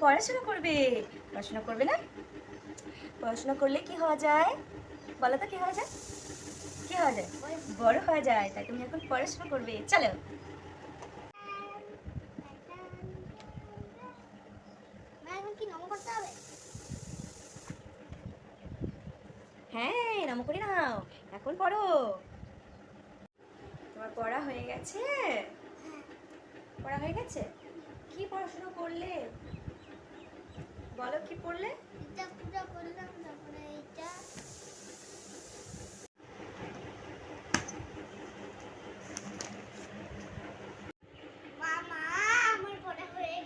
পড়াশোনা করবে। পড়াশোনা করবে না? পড়াশোনা করলে কি হওয়া যায়? বলো তো কি হওয়া যায়? কি হওয়া যায়? বড় হওয়া যায়, তাই তুমি এখন পড়াশোনা করবে। চলো। এখন হ্যাঁ নম করে নাও। এখন পড়ো। তোমার পড়া হয়ে গেছে? পড়া হয়ে গেছে? কি পড়াশোনা করলে? বলো কি পড়লে? এটা করলাম তারপরে এটা। হয়ে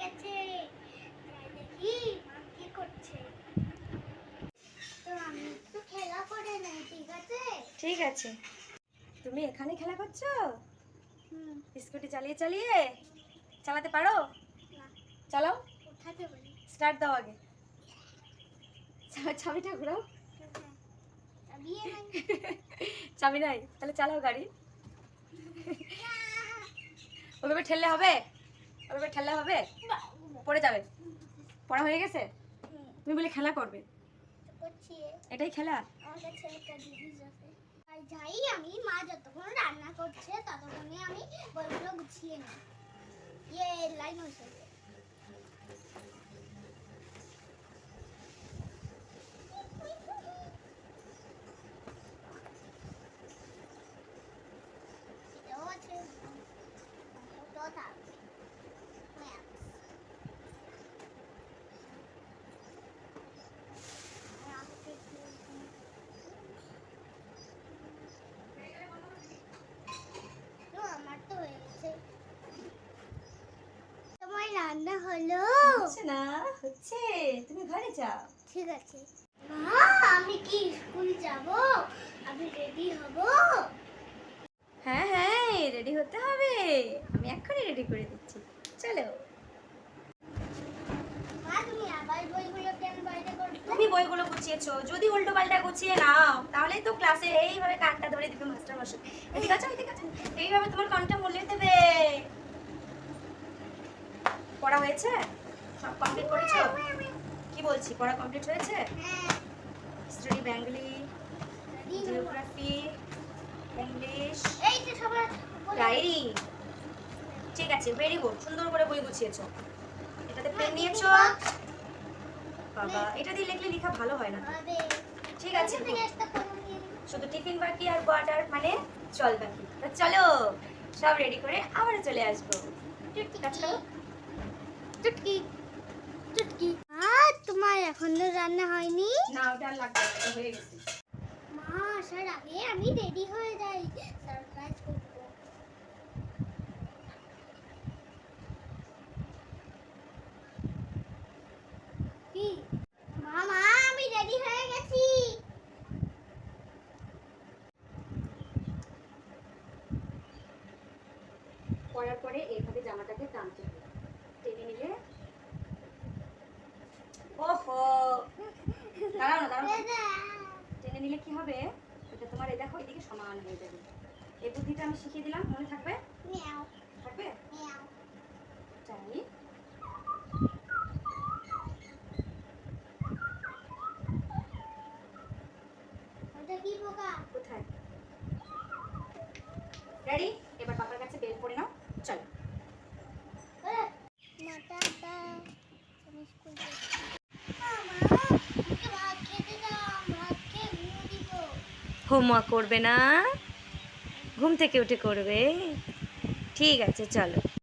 ঠিক আছে? ঠিক আছে। তুমি এখানে খেলা করছ? হুম। স্কুটি চালিয়ে চালিয়ে? চালাতে পারো? চালাও। স্টার্ট দাও আগে। চা- চাবিটা ঘুরাও চাবি নাই তাহলে চালাও গাড়ি। ওভাবে ঠেললে হবে? ওভাবে ঠেললে হবে? পড়ে যাবে। পড়া হয়ে গেছে? তুমি বলে খেলা করবে। করছি এটাই খেলা? যাই আমি মা যতক্ষণ রান্না করছে ততক্ষণে আমি বইগুলো গুছিয়ে নিই ইয়ে লাইন হয়েছে এটাও আছে ওটাও থাকবে Maps. আর আমাকে একটু- তো আমার তো হয়ে গেছে তোমার রান্না হলো। হচ্ছে না হচ্ছে। তুমি ঘরে যাও। ঠিক আছে। মা আমি কি স্কুল যাব? আমি রেডি হব। হ্যাঁ হ্যাঁ রেডি হতে হবে। আমি এক্ষুনি রেডি করে দিচ্ছি। চলো। তুমি বইগুলো গুছিয়েছো। যদি উল্টো পাল্টা গুছিয়ে নাও তাহলেই তো ক্লাসে এইভাবে কানটা ধরে দিবে মাস্টার মশাই এদিকে আছো এদিকে আছো। এইভাবে তোমার কানটা মলিয়ে দেবে পড়া হয়েছে? সব কমপ্লিট করেছ? কি বলছি, পড়া কমপ্লিট হয়েছে? হ্যাঁ study Bengali geography English diary ঠিক আছে ভেরি গুড সুন্দর করে বই গুছিয়েছো। এটাতে পেন নিয়েছো? বাবা, এটা দিয়ে লিখলে লেখা ভালো হয় না। ঠিক আছে। শুধু টিফিন বাকি আর কোয়ার্টার মানে চল বাকি। চলো, সব রেডি করে আবার চলে আসব। কাজ করো। চুটকি চুটকি। আর তোমার এখনও রান্না হয়নি? না ওটা লাগবে হয়ে গেছে। মা আসার আগে আমি রেডি হয়ে যাই। সারপ্রাইজ করব। কি? মামা আমি রেডি হয়ে গেছি। পরার পরে এইভাবে জামাটাকে টানতে হবে। নিলে ওহো। দাঁড়াও না দাঁড়াও। টেনে নিলে কি হবে? এটা তোমার এই দেখো এদিকে সমান হয়ে যাবে। এই বুদ্ধিটা আমি শিখিয়ে দিলাম মনে থাকবে? থাকবে? চাই ওটা কি পোকা কোথায় রেডি এবার পাপার কাছে বেল পড়ে নাও চলো মাটাটা আমি স্কুল যাচ্ছি মামা আমাকে ভাত খেতে দাও ভাত খেয়ে ঘুমো দিব হোমওয়ার্ক করবে না? ঘুম থেকে উঠে করবে? ঠিক আছে চলো।